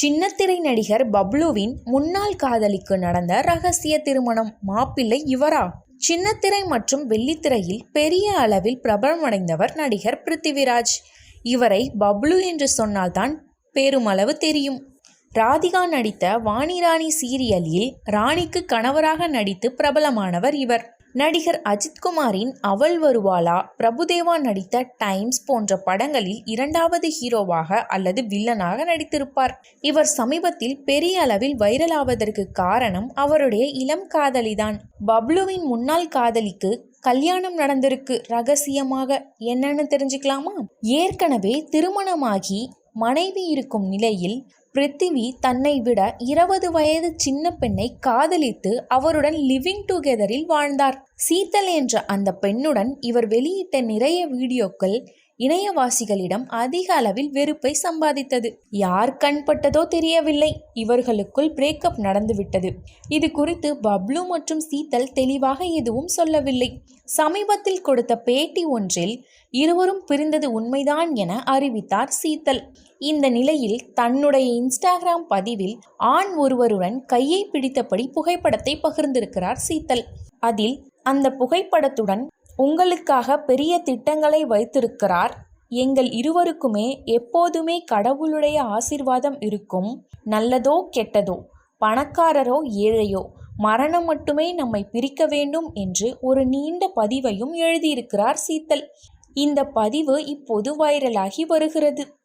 சின்னத்திரை நடிகர் பப்ளுவின் முன்னாள் காதலிக்கு நடந்த ரகசிய திருமணம். மாப்பிள்ளை இவரா சின்னத்திரை மற்றும் வெள்ளித்திரையில் பெரிய அளவில் பிரபலமடைந்தவர் நடிகர் பிருத்திவிராஜ். இவரை பப்ளு என்று சொன்னால்தான் பெருமளவு தெரியும். ராதிகா நடித்த வாணிராணி சீரியலில் ராணிக்கு கணவராக நடித்து பிரபலமானவர் இவர். நடிகர் அஜித்குமாரின் அவள் வருவாளா? பிரபுதேவா நடித்த டைம்ஸ் போன்ற படங்களில் இரண்டாவது ஹீரோவாக அல்லது வில்லனாக நடித்திருப்பார். இவர் சமீபத்தில் பெரிய அளவில் வைரல் ஆவதற்கு காரணம் அவருடைய இளம் காதலிதான். பப்ளுவின் முன்னாள் காதலிக்கு கல்யாணம் நடந்திருக்கு. ரகசியமாக என்னன்னு தெரிஞ்சுக்கலாமா? ஏற்கனவே திருமணமாகி மனைவி இருக்கும் நிலையில் பிருத்திவி தன்னை விட இருபது வயது சின்ன பெண்ணை காதலித்து அவருடன் லிவிங் டுகெதரில் வாழ்ந்தார். சீத்தல் என்ற அந்த பெண்ணுடன் இவர் வெளியிட்ட நிறைய வீடியோக்கள் இணையவாசிகளிடம் அதிக அளவில் வெறுப்பை சம்பாதித்தது. யார் கண்பட்டதோ தெரியவில்லை. இவர்களுக்குள் பிரேக்கப் நடந்துவிட்டது. இது குறித்து பப்ளு மற்றும் சீத்தல் தெளிவாக எதுவும் சொல்லவில்லை. சமீபத்தில் கொடுத்த பேட்டி ஒன்றில் இருவரும் பிரிந்தது உண்மைதான் என அறிவித்தார் சீத்தல் இந்த நிலையில் தன்னுடைய இன்ஸ்டாகிராம் பதிவில் ஆண் ஒருவருடன் கையை பிடித்தபடி புகைப்படத்தை பகிர்ந்திருக்கிறார் சீத்தல் அதில் அந்த புகைப்படத்துடன் உங்களுக்காக பெரிய திட்டங்களை வைத்திருக்கிறார். எங்கள் இருவருக்குமே எப்போதுமே கடவுளுடைய ஆசிர்வாதம் இருக்கும். நல்லதோ கெட்டதோ பணக்காரரோ ஏழையோ மரணம் மட்டுமே நம்மை பிரிக்க வேண்டும் என்று ஒரு நீண்ட பதிவையும் எழுதியிருக்கிறார் சீத்தல். இந்த பதிவு இப்போது வைரலாகி வருகிறது.